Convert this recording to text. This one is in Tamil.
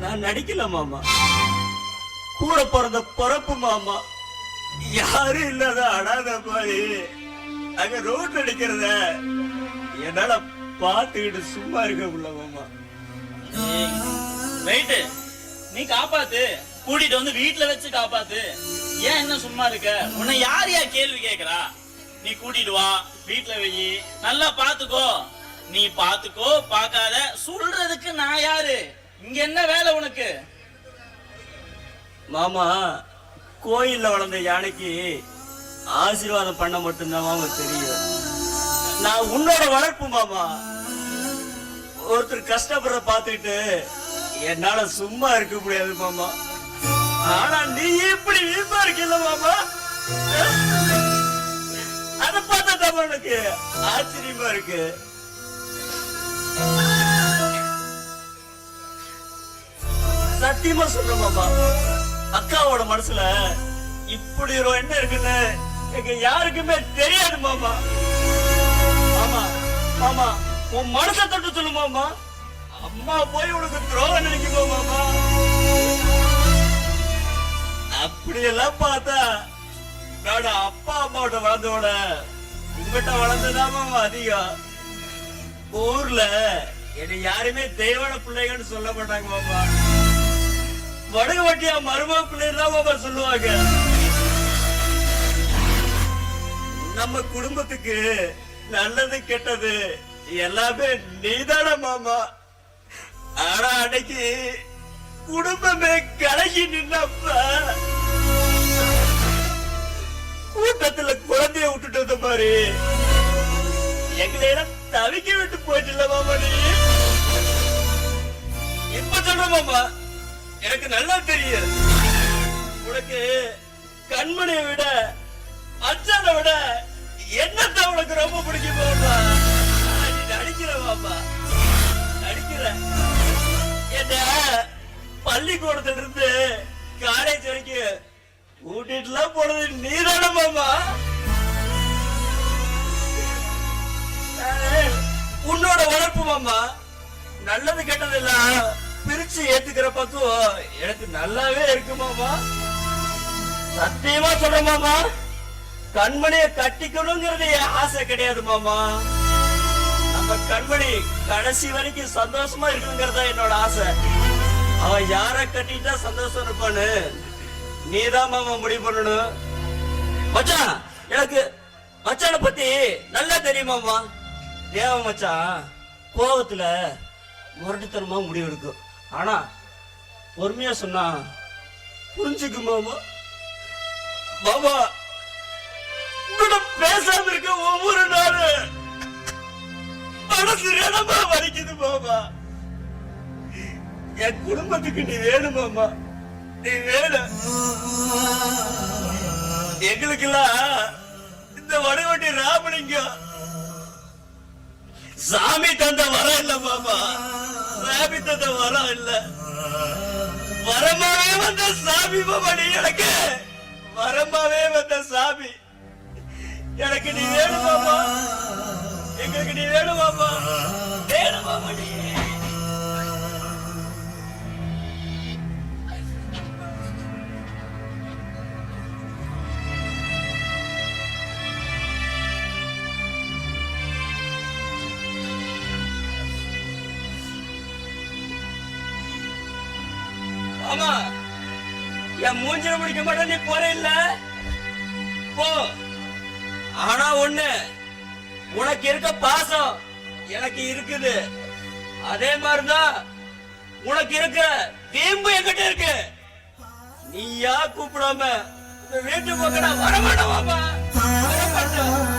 நான் நடிக்கல மாமா. கூட பிறந்த பிறப்பு மாமா. யாரும் இல்லாத அடாத மாதிரி. அங்க ரோட் அடிக்கிறத என்னால பாத்துக்கிட்டு சும்மா இருக்க முடியல மாமா. ரைட்டு நீ காப்பாத்து. கூட்டிட்டு வந்து வீட்டுல வச்சு காப்பாத்து. ஏன் என்ன சும்மா இருக்க? உன்னை யார் யார் கேள்வி கேக்குறா நீ கூட்டிட்டு வா வீட்டுல வெயி. நல்லா பாத்துக்கோ நீ பாத்துக்கோ பார்க்காத. சொல்றதுக்கு நான் யாரு? இங்க என்ன வேலை உனக்கு? மாமா கோயில்ல வளர்ந்த யானைக்கு ஆசீர்வாதம் பண்ண மட்டும்தான் மாமா தெரியும். நான் உன்னோட வளர்ப்பு மாமா. ஒருத்தர் கஷ்டப்படுற பார்த்துக்கிட்டு என்னால சும்மா இருக்க முடியாது மாமா. ஆனா நீ இப்படி வீப்பா இருக்கல மாமா? அத பார்த்தா தான் எனக்கு ஆச்சரியமா இருக்கு. சத்தியமா சொல்றேன் அக்காவோட மனசுல இப்படி ஒரு எண்ணம் இருக்குன்னு எங்க யாருக்குமே தெரியாது மாமா. ஆமா மாமா உன் மனசை தொட்டு சொல்லுமாமா அம்மா போய் உனக்கு துரோகம் நினைக்குமா மாமா? அப்படியெல்லாம் பார்த்தா நான் அப்பா அம்மாவோட வளர்ந்தோட உங்ககிட்ட வளர்ந்ததா மாமா அதிகம். ஊர்ல என்னை யாருமே தெய்வான பிள்ளைங்கன்னு சொல்ல மாட்டாங்க மாமா. வடகு வட்டியா மருமக பிள்ளைன்னு தான் மாமா சொல்லுவாங்க. நம்ம குடும்பத்துக்கு நல்லது கெட்டது எல்லாமே நீதான மாமா. ஆனா அன்னைக்கு குடும்பமே கலகி நின்னப்ப கூட்டத்துல குழந்தைய விட்டுட்டு மாதிரி எங்களை தவிக்க விட்டு போயிட்டுல மாமா நீ? இப்ப சொல்ற மாமா? எனக்கு நல்லா தெரியும். உனக்கு கண்மணியை விட அச்சானை விட என்னத்தான் உனக்கு ரொம்ப பிடிக்கும் மாமா நீ நடிக்கிற பாப்பா நடிக்கிற என்ன பள்ளிக்கூடத்துல இருந்து காலேஜ் வரைக்கும் கூட்டிட்டுலாம் போனது நீதான மாமா உன்னோட வளர்ப்பு மாமா நல்லது கெட்டது எல்லாம் பிரிச்சு ஏத்துக்கிற பக்குவம் எனக்கு நல்லாவே இருக்குமாமா சத்தியமா சொல்றமாமா மாமா. கண்மணிய கட்டிக்கணுங்கிறது என் ஆசை கிடையாது மாமா. நம்ம கண்மணி கடைசி வரைக்கும் சந்தோஷமா இருக்குங்கிறதா என்னோட ஆசை. அவன் யார கட்டிட்டா சந்தோஷம் இருப்பான்னு நீதான் மாமா முடிவு பண்ணணும். மச்சான் எனக்கு மச்சான பத்தி நல்லா தெரியுமாமா தேவ மச்சான்? கோபத்துல முரட்டுத்தனமா முடிவு எடுக்கும் ஆனா பொறுமையா சொன்னா புரிஞ்சுக்கு மாமா மாமா பேசாம இருக்க ஒவ்வொரு நாளும் மனசு ரணமா வலிக்குது மாமா. என் குடும்பத்துக்கு நீ வேணும் மாமா. நீ வேணும் எங்களுக்கெல்லாம் இந்த வடவட்டி ராமலிங்கம் சாமி தந்த வர இல்ல மாமா. சாமி வரம் இல்ல. வரமாவே வந்த சாமி மாமா எனக்கு. வரமாவே வந்த சாமி. எனக்கு நீ வேணும் எங்களுக்கு நீ வேணும் மாமா நீ ஆமா. என் மூஞ்சில முடிக்க மாட்டேன் நீ போற இல்ல. போ. ஆனா ஒண்ணு உனக்கு இருக்க பாசம் எனக்கு இருக்குது. அதே மாதிரிதான் உனக்கு இருக்க வீம்பு என்கிட்ட இருக்கு. நீயா கூப்பிடாம வீட்டு பக்கம் நான் வரமாட்டேன் வரமாட்டேன்